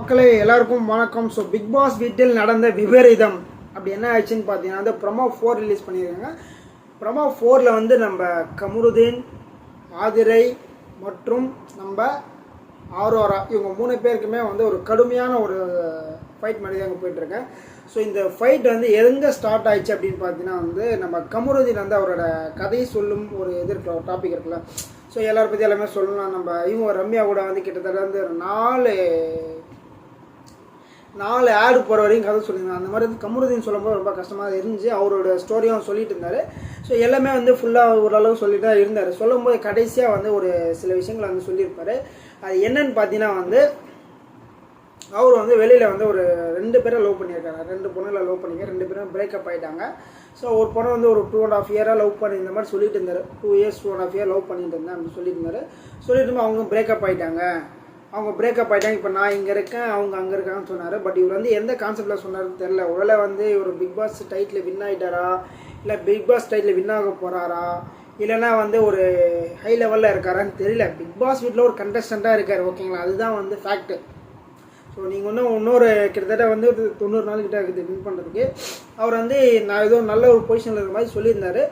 மக்களே எல்லாருக்கும் வணக்கம். ஸோ பிக் பாஸ் வீட்டில் நடந்த விபரீதம். அப்படி என்ன ஆயிடுச்சுன்னு பார்த்தீங்கன்னா வந்து ப்ரமோ ஃபோர் ரிலீஸ் பண்ணியிருக்காங்க. ப்ரமோ ஃபோரில் வந்து நம்ம கமருதீன் ஆதிரை மற்றும் நம்ம ஆரோரா இவங்க மூணு பேருக்குமே வந்து ஒரு கடுமையான ஒரு ஃபைட் மாதிரி அங்கே போயிட்டுருக்கேன் ஸோ இந்த ஃபைட் வந்து எங்கே ஸ்டார்ட் ஆயிடுச்சு அப்படின்னு பார்த்தீங்கன்னா வந்து நம்ம கமருதீன் வந்து அவரோட கதை சொல்லும் ஒரு இது இருக்குல்ல ஒரு டாபிக் இருக்குல்ல. ஸோ எல்லாரை பற்றி எல்லாமே சொல்லலாம். நம்ம இவங்க ரம்யா கூட வந்து கிட்டத்தட்ட வந்து ஒரு நாலு நாலு ஆடு போகிற வரையும் கதை சொல்லியிருந்தாங்க. அந்த மாதிரி வந்து கமருதீன் சொல்லும்போது ரொம்ப கஷ்டமாக இருந்துச்சு. அவரோட ஸ்டோரியும் சொல்லிட்டு இருந்தார். ஸோ எல்லாமே வந்து ஃபுல்லாக ஓரளவு சொல்லிட்டு தான் இருந்தார். சொல்லும்போது கடைசியாக வந்து ஒரு சில விஷயங்களை வந்து சொல்லியிருப்பாரு. அது என்னன்னு பார்த்தீங்கன்னா வந்து அவர் வந்து வெளியில் வந்து ஒரு ரெண்டு பேரை லவ் பண்ணியிருக்காங்க ரெண்டு பொண்ணுங்களை லவ் பண்ணிக்க ரெண்டு பேரும் பிரேக்கப் ஆகிட்டாங்க ஸோ ஒரு பொண்ணை வந்து ஒரு டூ அண்ட் ஆஃப் இயராக லவ் பண்ணி இந்த மாதிரி சொல்லிட்டு இருந்தார். Two years two and half year love பண்ணிட்டு இருந்தேன் அப்படின்னு சொல்லிட்டு இருந்தார். சொல்லிட்டு இருக்கும்போது அவங்க பிரேக்கப் ஆகிட்டாங்க அவங்க பிரேக்கப் ஆகிட்டாங்க இப்போ நான் இங்கே இருக்கேன் அவங்க அங்கே இருக்காங்கன்னு சொன்னார். பட் இவர் வந்து எந்த கான்செப்டில் சொன்னார்னு தெரில ஒருவேளை வந்து இவர் பிக் பாஸ் டைட்டில் வின் ஆகிட்டாரா இல்லை பிக் பாஸ் டைட்டில் வின் ஆக போகிறாரா இல்லைன்னா வந்து ஒரு ஹை லெவலில் இருக்காரான்னு தெரியல. பிக் பாஸ் வீட்டில் ஒரு கண்டஸ்டண்ட்டாக இருக்கார் ஓகேங்களா அதுதான் வந்து ஃபேக்ட்டு ஸோ நீங்கள் இன்னும் இன்னொரு கிட்டத்தட்ட வந்து ஒரு தொண்ணூறு நாள் கிட்ட இருக்குது வின் பண்ணுறதுக்கு அவர் வந்து நான் ஏதோ நல்ல ஒரு பொசிஷனில் இருக்கிற மாதிரி சொல்லியிருந்தார்.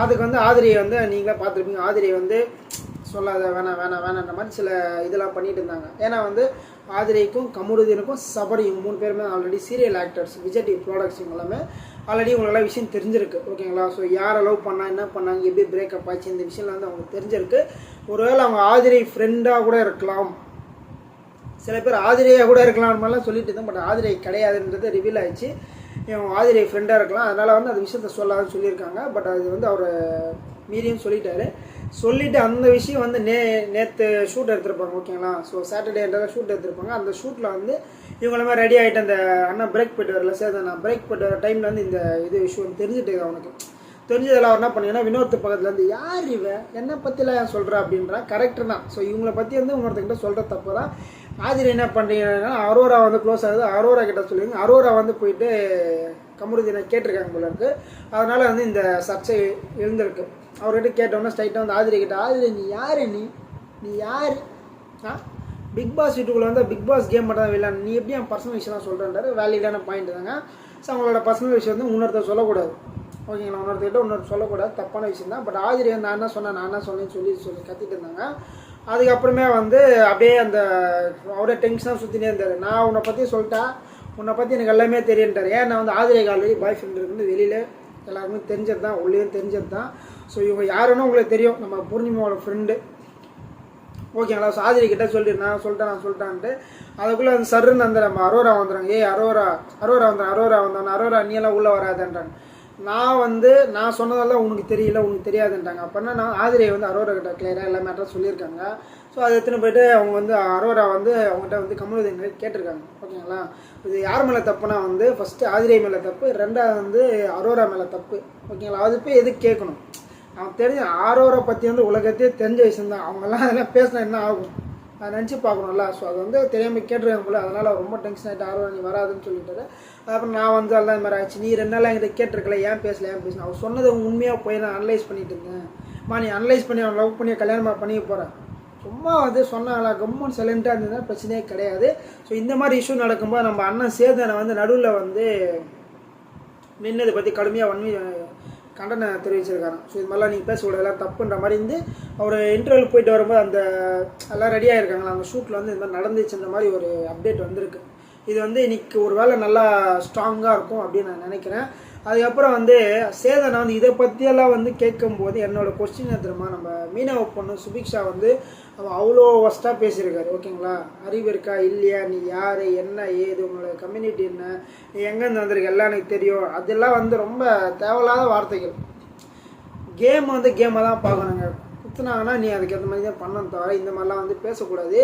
அதுக்கு வந்து ஆதிரியை வந்து நீங்களே பார்த்துருப்பீங்க. ஆதிரியை வந்து சொல்லாத வேணாம் வேணாம் வேணான்ற மாதிரி சில இதெல்லாம் பண்ணிட்டு இருந்தாங்க ஏன்னா வந்து ஆதிரைக்கும் கமுருதீனுக்கும் சபரி மூணு பேருமே already serial actors Vijay TV products எல்லாமே ஆல்ரெடி உங்களெல்லாம் விஷயம் தெரிஞ்சிருக்கு. ஓகேங்களா ஸோ யார் லவ் பண்ணால் என்ன பண்ணாங்க எப்படி பிரேக்கப் ஆச்சு இந்த விஷயம்லாம் வந்து அவங்களுக்கு தெரிஞ்சிருக்கு. ஒருவேளை அவங்க ஆதிரை ஃப்ரெண்டாக கூட இருக்கலாம். சில பேர் ஆதிரியாக கூட இருக்கலாம் மாதிரிலாம் சொல்லிட்டு இருந்தேன் பட் ஆதிரை கிடையாதுன்றது ரிவீல் ஆயிடுச்சு. இவங்க ஆதிரை ஃப்ரெண்டாக இருக்கலாம். அதனால் வந்து அந்த விஷயத்த சொல்லாதுன்னு சொல்லியிருக்காங்க. பட் அது வந்து அவர் மீறியும் சொல்லிட்டாரு. சொல்லிட்டு அந்த விஷயம் வந்து நே நேற்று ஷூட் எடுத்திருப்பாங்க ஓகேங்களா? ஸோ சாட்டர்டேன்றதை ஷூட் எடுத்திருப்பாங்க அந்த ஷூட்டில் வந்து இவங்களுமே ரெடி ஆகிட்டு அந்த அண்ணா பிரேக் போயிட்டு வரல. சார் நான் பிரேக் போயிட்டு வர டைமில் வந்து இந்த இது விஷயம் தெரிஞ்சுட்டு அவனுக்கு. தெரிஞ்சதில் அவர் என்ன பண்ணீங்கன்னா வினோத் பக்கத்தில் வந்து யார் இவன் என்னை பற்றிலாம் ஏன் சொல்கிறா அப்படின்றா கரெக்டர் தான். ஸோ இவங்கள பற்றி வந்து இன்னொருத்தக்கிட்ட சொல்கிற தப்பு தான். ஆதிரி என்ன பண்ணுறீங்கன்னா அரோரா வந்து க்ளோஸ் ஆகுது. அரோரா கிட்ட சொல்லுங்க. அரோரா வந்து போயிட்டு கமருதீனை கேட்டிருக்காங்க போல இருக்கு. அதனால் வந்து இந்த சர்ச்சை எழுந்திருக்கு. அவர்கிட்ட கேட்டோன்னே ஸ்ட்ரைட்டாக வந்து ஆதிரி கிட்ட ஆதிரி நீ யார் நீ? நீ யார்? ஆ? பிக் பாஸ் வீட்டுக்குள்ளே வந்தால் பிக் பாஸ் கேம் மட்டும் தான் விளையாடு நீ எப்படி என் பர்சனல் விஷயம்லாம் சொல்கிறேன்றாரு வேலிடான பாயிண்ட் தாங்க. ஸோ அவங்களோட பர்சனல் விஷயம் வந்து இன்னொருத்தர் சொல்லக்கூடாது. ஓகேங்களா இன்னொருத்தர்கிட்ட இன்னொரு சொல்லக்கூடாது. தப்பான விஷயம் தான். பட் ஆதிரி நான் என்ன சொன்னேன்? நான் என்ன சொன்னேன்னு சொல்லி சொல்லி கத்திட்டு இருந்தாங்க. அதுக்கப்புறமே வந்து அப்படியே அந்த அவரே டென்ஷனாக சுற்றினே இருந்தார். நான் உன்னை பற்றி சொல்லிட்டா உன்னை பற்றி எனக்கு எல்லாமே தெரியுன்ட்டார் ஏன்? நான் வந்து ஆதிரைக்கு ஆல்ரெடி பாய் ஃப்ரெண்ட் இருக்குன்னு வெளியில் எல்லாருமே தெரிஞ்சது தான் உள்ளேயும் தெரிஞ்சது தான் ஸோ இவங்க யாருன்னு உங்களுக்கு தெரியும். நம்ம பூர்ணிமாவோட ஃப்ரெண்டு ஓகேங்களா ஸோ ஆதிரி கிட்ட சொல்லி நான் சொல்லிட்டேன் நான் சொல்லிட்டேன்ட்டு. அதுக்குள்ளே அந்த சருன்னு அந்த நம்ம அரோரா வந்துடுறாங்க. ஏய் அரோரா அரோரா வந்துடுறேன் அரோரா வந்தான் அரோரா நீ எல்லாம் உள்ளே வராதன்றாங்க. நான் வந்து நான் சொன்னதெல்லாம் உனக்கு தெரியல உனக்கு தெரியாதுன்ட்டாங்க. அப்படின்னா நான் ஆதிரியை வந்து அரோரா கிட்ட கிளியராக எல்லா மேட்டரும் சொல்லியிருக்காங்க. ஸோ அதை எடுத்துன்னு போயிட்டு அவங்க வந்து அரோரா வந்து அவங்ககிட்ட வந்து கமலுதீன் கேட்டிருக்காங்க. ஓகேங்களா? இது யார் மேலே தப்புனா வந்து ஃபஸ்ட்டு ஆதிரியை மேலே தப்பு ரெண்டாவது வந்து அரோரா மேலே தப்பு. ஓகேங்களா? அது போய் எதுக்கு கேட்கணும்? அவன் தெரிஞ்ச ஆரோரை பற்றி வந்து உலகத்தையே தெரிஞ்ச விஷயம் அவங்கெல்லாம் அதெல்லாம் பேசினா என்ன ஆகும்? அதை நினச்சி பார்க்கணும்ல. ஸோ அது வந்து தெரியாமல் கேட்டுருக்காங்க போல. அதனால் ரொம்ப டென்ஷன் ஆகிட்டு ஆர்வம் நீ வராதுன்னு சொல்லிட்டாரு. அப்புறம் நான் வந்து எல்லாம் இந்த மாதிரி ஆச்சு. நீ ரெண்டு நாள் என்கிட்ட கேட்டிருக்கல ஏன் பேசல ஏன் பேசல? அவர் சொன்னது உண்மையாக போய் நான் அனலைஸ் பண்ணிட்டு இருந்தேன். மா நீ அனலைஸ் பண்ணி அவன் லவ் பண்ணி கல்யாணமாக பண்ணி போகிறேன் சும்மா வந்து சொன்னாங்களா கம்மன் சைலண்ட்டாக இருந்ததுன்னா பிரச்சனையே கிடையாது. ஸோ இந்த மாதிரி இஷ்யூ நடக்கும்போது நம்ம அண்ணன் சேதனை வந்து நடுவில் வந்து நின்னதை பற்றி கடுமையாக வன்மை கண்டனை தெரிவிச்சிருக்காங்க. ஸோ இது மாதிரிலாம் நீங்கள் பேசக்கூடாது. எல்லாம் தப்புன்ற மாதிரி இருந்து அவர் இன்டர்வியூ போயிட்டு வரும்போது அந்த எல்லாம் ரெடியாக இருக்காங்களா அந்த ஷூட்டில் வந்து இந்த மாதிரி நடந்துச்சுன்ற மாதிரி ஒரு அப்டேட் வந்திருக்கு. இது வந்து இன்னைக்கு ஒரு வேளை நல்லா ஸ்ட்ராங்காக இருக்கும் அப்படின்னு நான் நினைக்கிறேன். அதுக்கப்புறம் வந்து சேதனா வந்து இதை பற்றியெல்லாம் வந்து கேட்கும்போது என்னோடய கொஸ்டின் தெரியுமா? நம்ம மீனவ பொண்ணு சுபிக்ஷா வந்து அவன் அவ்வளோ ஒஸ்ட்டாக பேசியிருக்காரு ஓகேங்களா? அறிவு இருக்கா? இல்லையா? நீ யார்? என்ன? ஏது? உங்களோட கம்யூனிட்டி என்ன? நீ எங்கேருந்து வந்திருக்க? எல்லாம் எனக்கு தெரியும். அதெல்லாம் வந்து ரொம்ப தேவையில்லாத வார்த்தைகள். கேம் வந்து கேமை தான் பார்க்கணுங்க. குத்துனாங்கன்னா நீ அதுக்கு ஏற்ற மாதிரி தான் பண்ணணும் தவிர இந்த மாதிரிலாம் வந்து பேசக்கூடாது.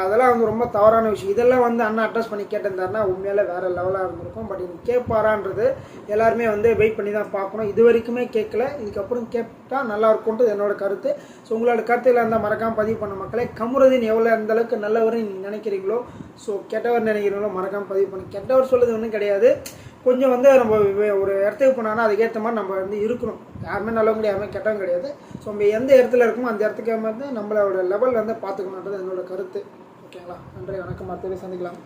அதெல்லாம் வந்து ரொம்ப தவறான விஷயம். இதெல்லாம் வந்து அண்ணா அட்ரஸ் பண்ணி கேட்டிருந்தாருன்னா உண்மையில வேற லெவலாக இருந்திருக்கும். பட் இது கேட்பாரான்றது எல்லாருமே வந்து வெயிட் பண்ணி தான் பார்க்கணும். இது வரைக்குமே கேட்கல இதுக்கப்புறம் கேட்டால் நல்லா இருக்கும்ன்றது என்னோட கருத்து. ஸோ உங்களோட கருத்தில் இருந்தால் மறக்காமல் பதிவு பண்ண மக்களே. கமுருதீன் எவ்வளோ அந்த அளவுக்கு நல்லவர்னு நீங்கள் நினைக்கிறீங்களோ? ஸோ கெட்டவர் நினைக்கிறீங்களோ மறக்காம பதிவு பண்ணி. கெட்டவர் சொல்லுது ஒன்றும் கிடையாது. கொஞ்சம் வந்து நம்ம ஒரு இடத்துக்கு போனோன்னா அதுக்கேற்ற மாதிரி நம்ம வந்து இருக்கணும். யாருமே நல்லவங்க யாருமே கெட்டவங்க கிடையாது. ஸோ நம்ம எந்த இடத்துல இருக்கோமோ அந்த இடத்துக்கு வந்து நம்மளோட லெவல் வந்து பார்த்துக்கணுன்றது என்னோட கருத்து. ஓகேங்களா நன்றி வணக்கம். மற்றவே சந்திக்கலாம்.